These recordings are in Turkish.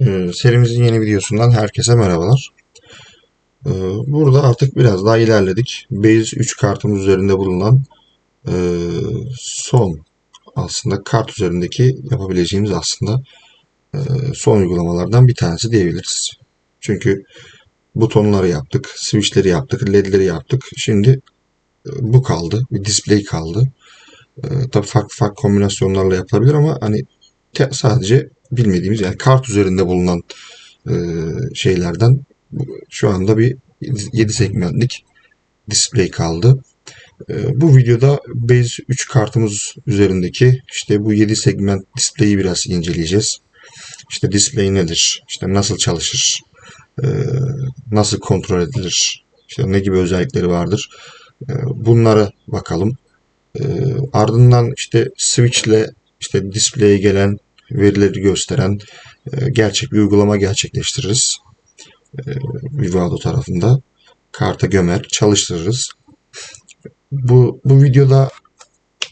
Ee, serimizin yeni videosundan herkese merhabalar. Ee, burada artık biraz daha ilerledik. Base 3 kartımız üzerinde bulunan e, son aslında kart üzerindeki yapabileceğimiz aslında e, son uygulamalardan bir tanesi diyebiliriz. Çünkü butonları yaptık, switchleri yaptık, ledleri yaptık. Şimdi e, bu kaldı, bir display kaldı. E, tabii farklı farklı kombinasyonlarla yapılabilir ama hani sadece bilmediğimiz yani kart üzerinde bulunan e, şeylerden şu anda bir 7 segmentlik display kaldı. E, bu videoda Base 3 kartımız üzerindeki işte bu 7 segment display'i biraz inceleyeceğiz. İşte display nedir? İşte nasıl çalışır? E, nasıl kontrol edilir? İşte ne gibi özellikleri vardır? E, bunlara bakalım. E, ardından işte switchle işte display'e gelen verileri gösteren e, gerçek bir uygulama gerçekleştiririz. E, Vivado tarafında. Karta gömer, çalıştırırız. Bu, bu videoda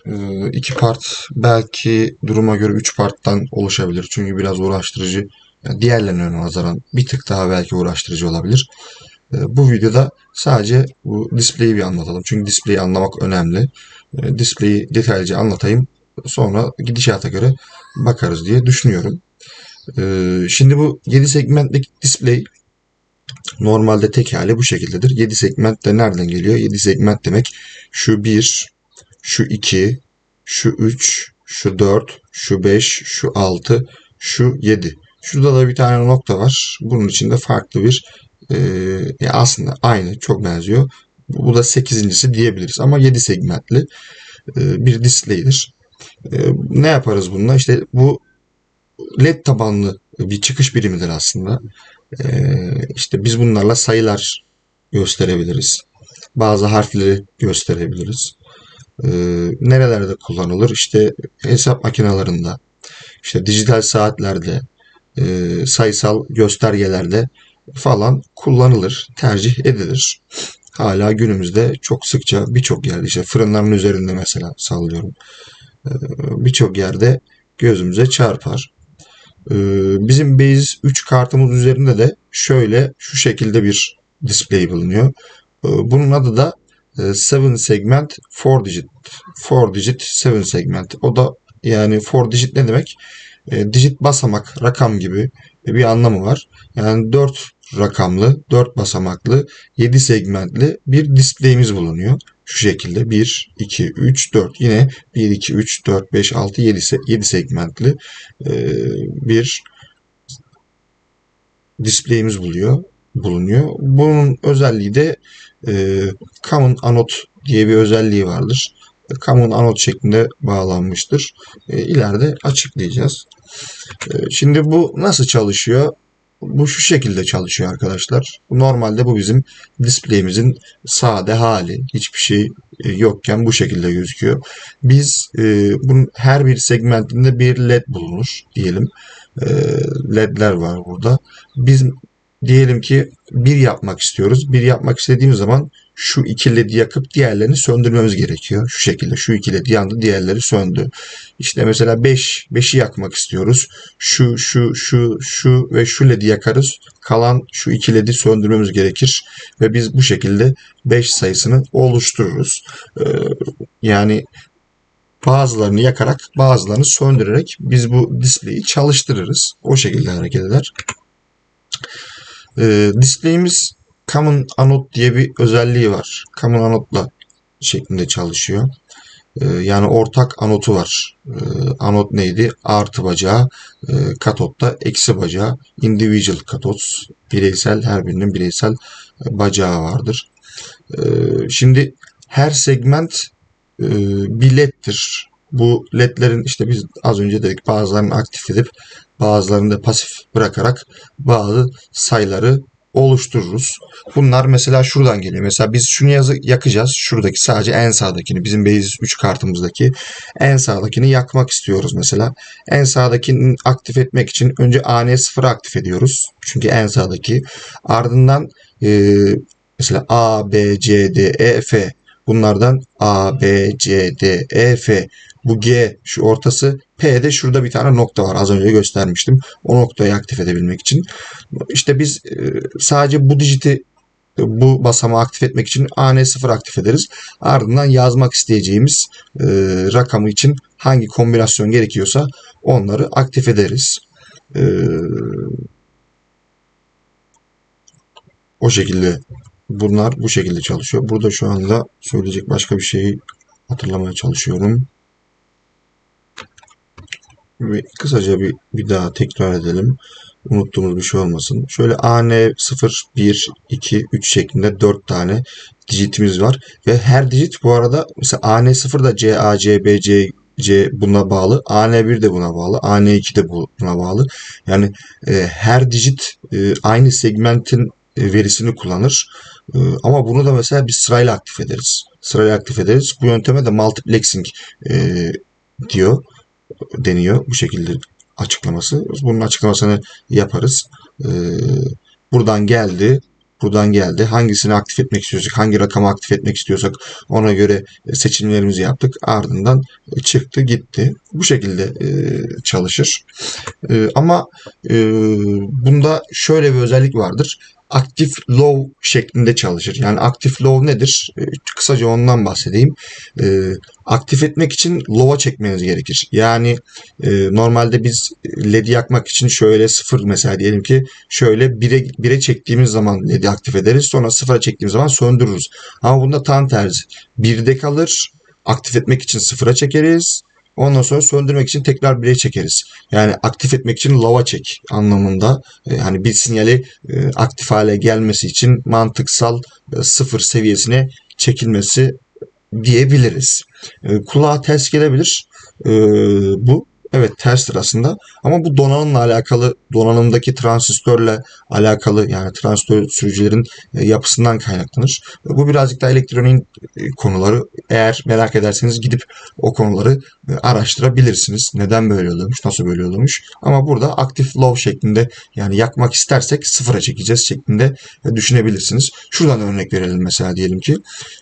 e, iki part belki duruma göre üç parttan oluşabilir. Çünkü biraz uğraştırıcı. Yani diğerlerine nazaran bir tık daha belki uğraştırıcı olabilir. E, bu videoda sadece bu display'i bir anlatalım. Çünkü display'i anlamak önemli. Display'i detaylıca anlatayım. Sonra gidişata göre bakarız diye düşünüyorum. Ee, şimdi bu 7 segmentlik display normalde tek hali bu şekildedir. 7 segment de nereden geliyor? 7 segment demek şu 1, şu 2, şu 3, şu 4, şu 5, şu 6, şu 7. Şurada da bir tane nokta var. Bunun içinde farklı bir e, aslında aynı çok benziyor. Bu da 8.si diyebiliriz ama 7 segmentli e, bir display'dir. E, ne yaparız bununla? İşte bu LED tabanlı bir çıkış birimidir aslında. Ee, işte biz bunlarla sayılar gösterebiliriz. Bazı harfleri gösterebiliriz. Ee, nerelerde kullanılır? İşte hesap makinelerinde, işte dijital saatlerde, e, sayısal göstergelerde falan kullanılır, tercih edilir. Hala günümüzde çok sıkça birçok yerde işte fırınların üzerinde mesela sallıyorum. Ee, birçok yerde gözümüze çarpar. Ee, Bizim Base 3 kartımız üzerinde de şöyle şu şekilde bir display bulunuyor. Ee, Bunun adı da 7 segment 4 digit. 4 digit 7 segment. O da yani 4 digit ne demek? E, Digit basamak, rakam gibi bir anlamı var. Yani 4 rakamlı, 4 basamaklı, 7 segmentli bir display'imiz bulunuyor. Şu şekilde 1, 2, 3, 4. Yine 1, 2, 3, 4, 5, 6, 7, 7 segmentli e, bir display'imiz buluyor, bulunuyor. Bunun özelliği de e, Common Anode diye bir özelliği vardır. Common Anode şeklinde bağlanmıştır. E, ileride açıklayacağız. Şimdi bu nasıl çalışıyor? Bu şu şekilde çalışıyor arkadaşlar. Normalde bu bizim display'imizin sade hali. Hiçbir şey e, yokken bu şekilde gözüküyor. Biz e, bunun her bir segmentinde bir led bulunur diyelim. E, ledler var burada. Biz diyelim ki bir yapmak istiyoruz. Bir yapmak istediğimiz zaman şu iki ledi yakıp diğerlerini söndürmemiz gerekiyor. Şu şekilde şu iki led yandı diğerleri söndü. İşte mesela 5 5'i yakmak istiyoruz. Şu şu şu şu ve şu ledi yakarız. Kalan şu iki ledi söndürmemiz gerekir ve biz bu şekilde 5 sayısını oluştururuz. Ee, yani bazılarını yakarak bazılarını söndürerek biz bu display'i çalıştırırız. O şekilde hareket eder. Ee, display'imiz Common Anode diye bir özelliği var. Common Anode'la şeklinde çalışıyor. Ee, yani ortak anotu var. Ee, anot neydi? Artı bacağı, e, katotta eksi bacağı. Individual katots, bireysel her birinin bireysel e, bacağı vardır. Ee, şimdi her segment e, bir leddir. Bu ledlerin işte biz az önce dedik bazılarını aktif edip bazılarını da pasif bırakarak bazı sayıları oluştururuz. Bunlar mesela şuradan geliyor. Mesela biz şunu yazı yakacağız. Şuradaki sadece en sağdakini bizim Base 3 kartımızdaki en sağdakini yakmak istiyoruz mesela. En sağdakini aktif etmek için önce AN0'ı aktif ediyoruz. Çünkü en sağdaki. Ardından e, mesela A, B, C, D, E, F Bunlardan A, B, C, D, E, F Bu G şu ortası. P'de şurada bir tane nokta var. Az önce göstermiştim. O noktayı aktif edebilmek için. İşte biz e, sadece bu dijiti bu basamağı aktif etmek için AN0 aktif ederiz. Ardından yazmak isteyeceğimiz e, rakamı için hangi kombinasyon gerekiyorsa onları aktif ederiz. E, o şekilde bunlar bu şekilde çalışıyor. Burada şu anda söyleyecek başka bir şeyi hatırlamaya çalışıyorum. Ve kısaca bir, bir daha tekrar edelim. Unuttuğumuz bir şey olmasın. Şöyle AN 0, 1, 2, 3 şeklinde 4 tane dijitimiz var. Ve her dijit bu arada mesela AN0 da CA, CB, C, C buna bağlı. AN1 de buna bağlı. AN2 de buna bağlı. Yani e, her dijit e, aynı segmentin e, verisini kullanır. E, ama bunu da mesela biz sırayla aktif ederiz. Sırayla aktif ederiz. Bu yönteme de multiplexing e, diyor deniyor bu şekilde açıklaması. Bunun açıklamasını yaparız. Ee, buradan geldi. Buradan geldi. Hangisini aktif etmek istiyorsak, hangi rakamı aktif etmek istiyorsak ona göre seçimlerimizi yaptık. Ardından çıktı gitti. Bu şekilde e, çalışır. E, ama e, bunda şöyle bir özellik vardır aktif low şeklinde çalışır. Yani aktif low nedir? E, kısaca ondan bahsedeyim. E, aktif etmek için low'a çekmeniz gerekir. Yani e, normalde biz LED'i yakmak için şöyle sıfır mesela diyelim ki şöyle 1'e 1'e çektiğimiz zaman LED'i aktif ederiz. Sonra 0'a çektiğimiz zaman söndürürüz. Ama bunda tam tersi. 1'de kalır. Aktif etmek için sıfıra çekeriz. Ondan sonra söndürmek için tekrar 1'e çekeriz. Yani aktif etmek için lava çek anlamında. Yani bir sinyali e, aktif hale gelmesi için mantıksal e, sıfır seviyesine çekilmesi diyebiliriz. E, kulağa ters gelebilir bu. Evet terstir aslında ama bu donanımla alakalı donanımdaki transistörle alakalı yani transistör sürücülerin e, yapısından kaynaklanır. Bu birazcık da elektronik e, konuları eğer merak ederseniz gidip o konuları e, araştırabilirsiniz. Neden böyle oluyormuş, nasıl böyle oluyormuş. Ama burada aktif low şeklinde yani yakmak istersek sıfıra çekeceğiz şeklinde düşünebilirsiniz. Şuradan örnek verelim mesela diyelim ki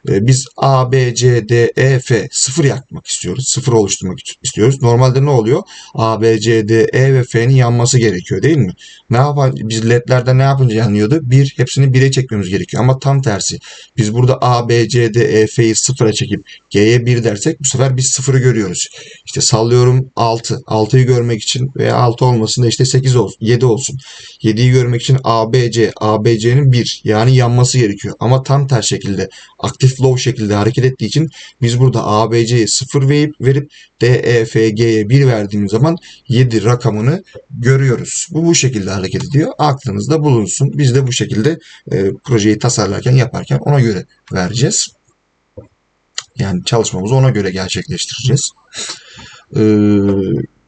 biz A, B, C, D, E, F sıfır yakmak istiyoruz. Sıfır oluşturmak istiyoruz. Normalde ne oluyor? A, B, C, D, E ve F'nin yanması gerekiyor değil mi? Ne yapar? Biz ledlerde ne yapınca yanıyordu? Bir, hepsini 1'e çekmemiz gerekiyor. Ama tam tersi. Biz burada A, B, C, D, E, F'yi 0'a çekip G'ye 1 dersek bu sefer biz 0'ı görüyoruz. İşte sallıyorum 6. 6'yı görmek için veya 6 olmasın da işte 8 olsun. 7 olsun. 7'yi görmek için A, B, C. A, B, C'nin 1 yani yanması gerekiyor. Ama tam ters şekilde aktif low şekilde hareket ettiği için biz burada A, B, C'ye 0 verip, verip D, E, F, G'ye 1 verdiğimiz zaman 7 rakamını görüyoruz. Bu bu şekilde hareket ediyor. Aklınızda bulunsun. Biz de bu şekilde e, projeyi tasarlarken yaparken ona göre vereceğiz. Yani çalışmamızı ona göre gerçekleştireceğiz. Ee,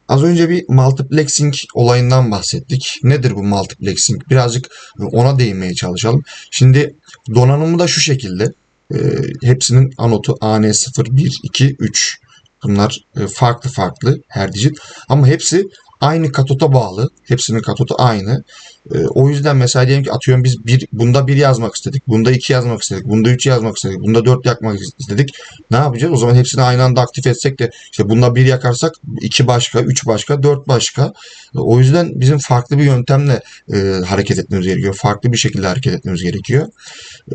az önce bir multiplexing olayından bahsettik. Nedir bu multiplexing? Birazcık ona değinmeye çalışalım. Şimdi donanımı da şu şekilde. E, hepsinin anotu AN0, 1, 2, 3. Bunlar e, farklı farklı her dijit ama hepsi aynı katota bağlı. Hepsinin katotu aynı. E, o yüzden mesela diyelim ki atıyorum biz bir, bunda bir yazmak istedik. Bunda iki yazmak istedik. Bunda üç yazmak istedik. Bunda dört yakmak istedik. Ne yapacağız? O zaman hepsini aynı anda aktif etsek de işte bunda bir yakarsak iki başka, üç başka, dört başka. O yüzden bizim farklı bir yöntemle e, hareket etmemiz gerekiyor. Farklı bir şekilde hareket etmemiz gerekiyor.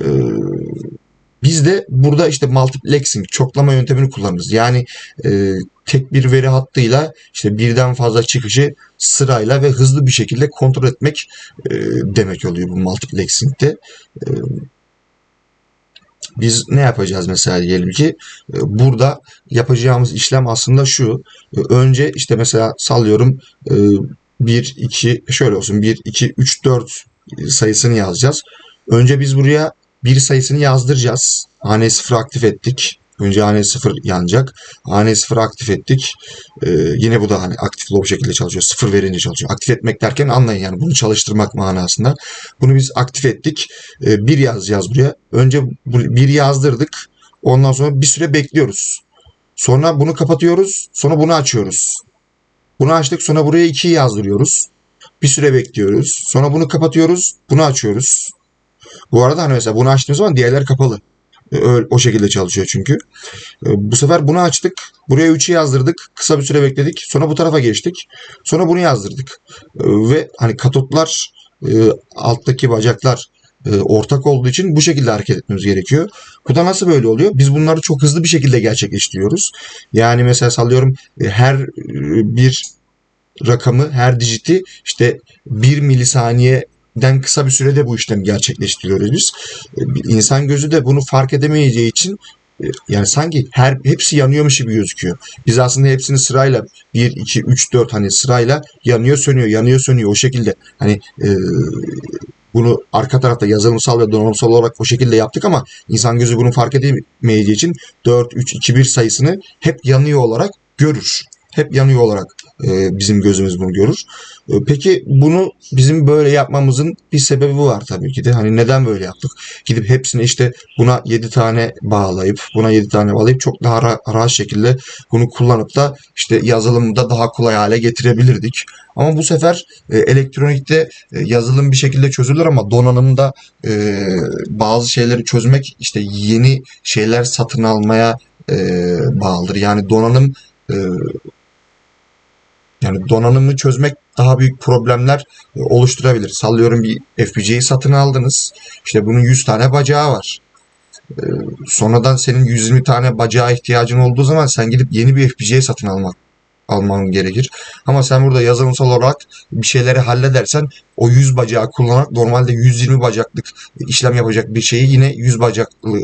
E, biz de burada işte multiplexing, çoklama yöntemini kullanırız. Yani e, tek bir veri hattıyla işte birden fazla çıkışı sırayla ve hızlı bir şekilde kontrol etmek e, demek oluyor bu multiplexing'de. E, biz ne yapacağız mesela diyelim ki e, burada yapacağımız işlem aslında şu. E, önce işte mesela sallıyorum e, 1, 2 şöyle olsun 1, 2, 3, 4 sayısını yazacağız. Önce biz buraya bir sayısını yazdıracağız. Hane 0 aktif ettik. Önce hane 0 yanacak. Hane 0 aktif ettik. Ee, yine bu da hani aktif low şekilde çalışıyor. 0 verince çalışıyor. Aktif etmek derken anlayın yani bunu çalıştırmak manasında. Bunu biz aktif ettik. Ee, bir yazacağız buraya. Önce bir yazdırdık. Ondan sonra bir süre bekliyoruz. Sonra bunu kapatıyoruz. Sonra bunu açıyoruz. Bunu açtık. Sonra buraya 2 yazdırıyoruz. Bir süre bekliyoruz. Sonra bunu kapatıyoruz. Bunu açıyoruz. Bu arada hani mesela bunu açtığımız zaman diğerler kapalı. E, öyle- o şekilde çalışıyor çünkü. E, bu sefer bunu açtık. Buraya 3'ü yazdırdık. Kısa bir süre bekledik. Sonra bu tarafa geçtik. Sonra bunu yazdırdık. E, ve hani katotlar alttaki bacaklar ortak olduğu için bu şekilde hareket etmemiz gerekiyor. Bu da nasıl böyle oluyor? Biz bunları çok hızlı bir şekilde gerçekleştiriyoruz. Yani mesela sallıyorum her bir rakamı, her dijiti işte 1 milisaniyeden kısa bir sürede bu işlemi gerçekleştiriyoruz biz. E, bir insan gözü de bunu fark edemeyeceği için e, yani sanki her hepsi yanıyormuş gibi gözüküyor. Biz aslında hepsini sırayla 1, 2, 3, 4 hani sırayla yanıyor sönüyor, yanıyor sönüyor o şekilde. Hani e, bunu arka tarafta yazılımsal ve donanımsal olarak o şekilde yaptık ama insan gözü bunu fark edemeyeceği için 4, 3, 2, 1 sayısını hep yanıyor olarak görür. Hep yanıyor olarak e, bizim gözümüz bunu görür. E, peki bunu bizim böyle yapmamızın bir sebebi var tabii ki de. Hani neden böyle yaptık? Gidip hepsini işte buna 7 tane bağlayıp buna 7 tane bağlayıp çok daha ra- rahat şekilde bunu kullanıp da işte yazılımda daha kolay hale getirebilirdik. Ama bu sefer e, elektronikte e, yazılım bir şekilde çözülür ama donanımda e, bazı şeyleri çözmek işte yeni şeyler satın almaya e, bağlıdır. Yani donanım e, yani donanımı çözmek daha büyük problemler e, oluşturabilir. Sallıyorum bir FPGA'yı satın aldınız. İşte bunun 100 tane bacağı var. E, sonradan senin 120 tane bacağa ihtiyacın olduğu zaman sen gidip yeni bir FPGA satın almak alman gerekir. Ama sen burada yazılımsal olarak bir şeyleri halledersen o 100 bacağı kullanarak normalde 120 bacaklık işlem yapacak bir şeyi yine 100 bacaklı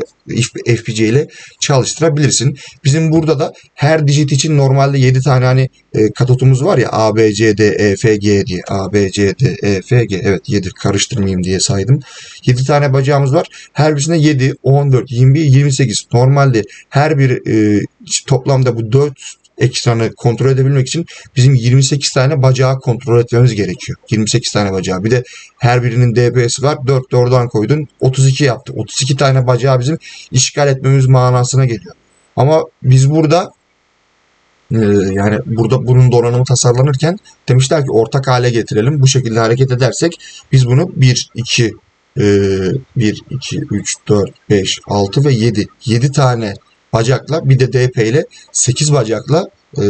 FPGA ile çalıştırabilirsin. Bizim burada da her dijit için normalde 7 tane hani e, katotumuz var ya A, B, C, D, E, F, G diye. A, B, C, D, E, F, G. Evet 7 karıştırmayayım diye saydım. 7 tane bacağımız var. Her birisinde 7, 14, 21, 28. Normalde her bir e, toplamda bu 4 ekranı kontrol edebilmek için bizim 28 tane bacağı kontrol etmemiz gerekiyor. 28 tane bacağı. Bir de her birinin DPS'i var. 4 de koydun. 32 yaptı. 32 tane bacağı bizim işgal etmemiz manasına geliyor. Ama biz burada e, yani burada bunun donanımı tasarlanırken demişler ki ortak hale getirelim. Bu şekilde hareket edersek biz bunu 1, 2, e, 1, 2, 3, 4, 5, 6 ve 7. 7 tane bacakla bir de DP ile 8 bacakla e,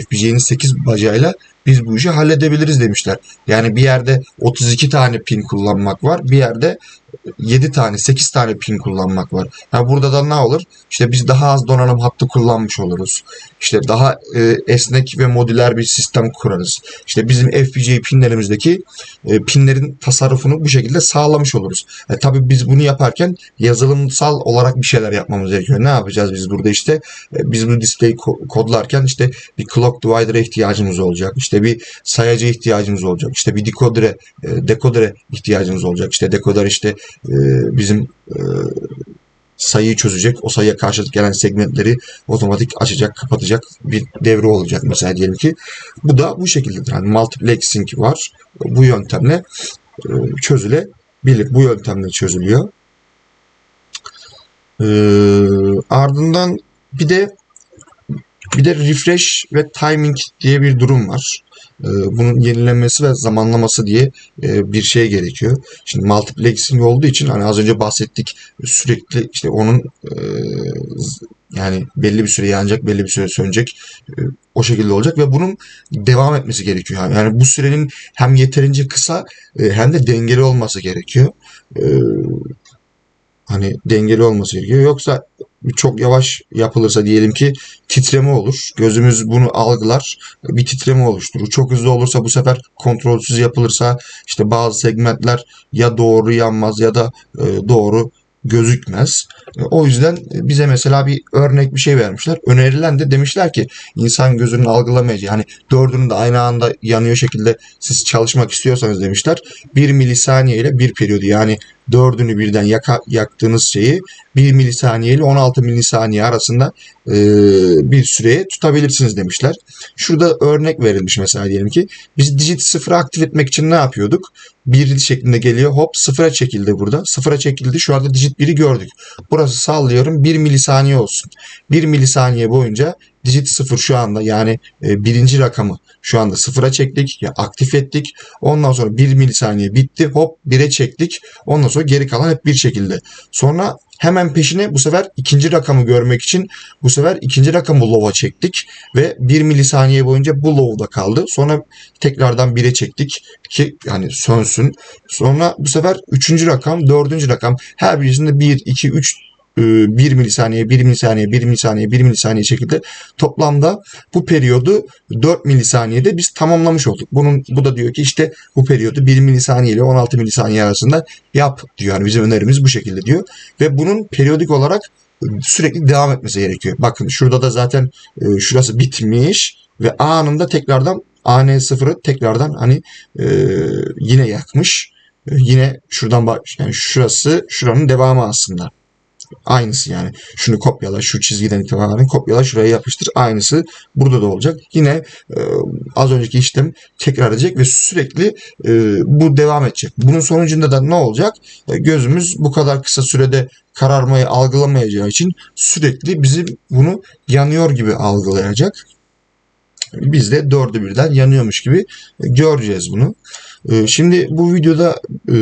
FPGA'nin 8 bacağıyla biz bu işi halledebiliriz demişler. Yani bir yerde 32 tane pin kullanmak var. Bir yerde 7 tane 8 tane pin kullanmak var. Ha burada da ne olur? İşte biz daha az donanım hattı kullanmış oluruz. İşte daha e, esnek ve modüler bir sistem kurarız. İşte bizim FPGA pinlerimizdeki e, pinlerin tasarrufunu bu şekilde sağlamış oluruz. E, tabii biz bunu yaparken yazılımsal olarak bir şeyler yapmamız gerekiyor. Ne yapacağız biz burada işte? E, biz bu display'i ko- kodlarken işte bir clock divider'a ihtiyacımız olacak. İşte bir sayacı ihtiyacımız olacak. İşte bir dekodere, e, dekodere ihtiyacımız olacak. İşte dekoder işte e, bizim e, sayıyı çözecek. O sayıya karşılık gelen segmentleri otomatik açacak, kapatacak bir devre olacak mesela diyelim ki. Bu da bu şekildedir. Yani multiplexing var. Bu yöntemle e, çözülebilir. Bu yöntemle çözülüyor. E, ardından bir de bir de refresh ve timing diye bir durum var. E, bunun yenilenmesi ve zamanlaması diye e, bir şey gerekiyor. Şimdi multiplexing olduğu için hani az önce bahsettik sürekli işte onun e, yani belli bir süre yanacak, belli bir süre sönecek. E, o şekilde olacak ve bunun devam etmesi gerekiyor. Yani, bu sürenin hem yeterince kısa hem de dengeli olması gerekiyor. Hani dengeli olması gerekiyor. Yoksa çok yavaş yapılırsa diyelim ki titreme olur. Gözümüz bunu algılar. Bir titreme oluşturur. Çok hızlı olursa bu sefer kontrolsüz yapılırsa işte bazı segmentler ya doğru yanmaz ya da e, doğru gözükmez. E, O yüzden bize mesela bir örnek bir şey vermişler. Önerilen de demişler ki insan gözünün algılamayacağı hani dördünün de aynı anda yanıyor şekilde siz çalışmak istiyorsanız demişler 1 milisaniye ile 1 periyodu yani dördünü birden yaka, yaktığınız şeyi 1 milisaniye ile 16 milisaniye arasında e, bir süreye tutabilirsiniz demişler. Şurada örnek verilmiş mesela diyelim ki biz digit sıfıra aktif etmek için ne yapıyorduk? 1 şeklinde geliyor hop sıfıra çekildi burada. Sıfıra çekildi şu anda digit 1'i gördük. Burası sallıyorum 1 milisaniye olsun. 1 milisaniye boyunca digit 0 şu anda yani e, birinci rakamı şu anda sıfıra çektik ya aktif ettik. Ondan sonra 1 milisaniye bitti hop 1'e çektik. Ondan sonra geri kalan hep bir şekilde. Sonra hemen peşine bu sefer ikinci rakamı görmek için bu sefer ikinci rakamı low'a çektik ve 1 milisaniye boyunca bu low'da kaldı. Sonra tekrardan 1'e çektik ki yani sönsün. Sonra bu sefer üçüncü rakam, dördüncü rakam her birisinde 1, 2, 3 1 milisaniye, 1 milisaniye, 1 milisaniye, 1 milisaniye şekilde toplamda bu periyodu 4 milisaniyede biz tamamlamış olduk. Bunun bu da diyor ki işte bu periyodu 1 milisaniye ile 16 milisaniye arasında yap diyor. Yani bizim önerimiz bu şekilde diyor ve bunun periyodik olarak sürekli devam etmesi gerekiyor. Bakın şurada da zaten e, şurası bitmiş ve anında tekrardan AN0'ı tekrardan hani e, yine yakmış. E, yine şuradan bak yani şurası şuranın devamı aslında. Aynısı yani. Şunu kopyala, şu çizgiden itibaren kopyala, şuraya yapıştır. Aynısı burada da olacak. Yine e, az önceki işlem tekrar edecek ve sürekli e, bu devam edecek. Bunun sonucunda da ne olacak? E, gözümüz bu kadar kısa sürede kararmayı algılamayacağı için sürekli bizim bunu yanıyor gibi algılayacak. Biz de dördü birden yanıyormuş gibi göreceğiz bunu. Ee, Şimdi bu videoda e,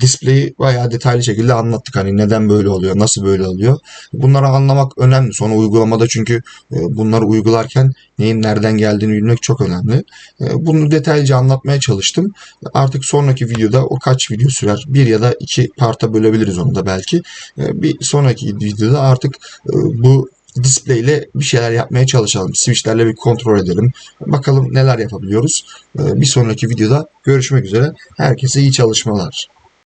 display'i bayağı detaylı şekilde anlattık. Hani neden böyle oluyor, nasıl böyle oluyor. Bunları anlamak önemli. Sonra uygulamada çünkü e, bunları uygularken neyin nereden geldiğini bilmek çok önemli. E, Bunu detaylıca anlatmaya çalıştım. Artık sonraki videoda o kaç video sürer? Bir ya da iki parta bölebiliriz onu da belki. E, Bir sonraki videoda artık e, bu display ile bir şeyler yapmaya çalışalım. Switchlerle bir kontrol edelim. Bakalım neler yapabiliyoruz. Ee, Bir sonraki videoda görüşmek üzere. Herkese iyi çalışmalar.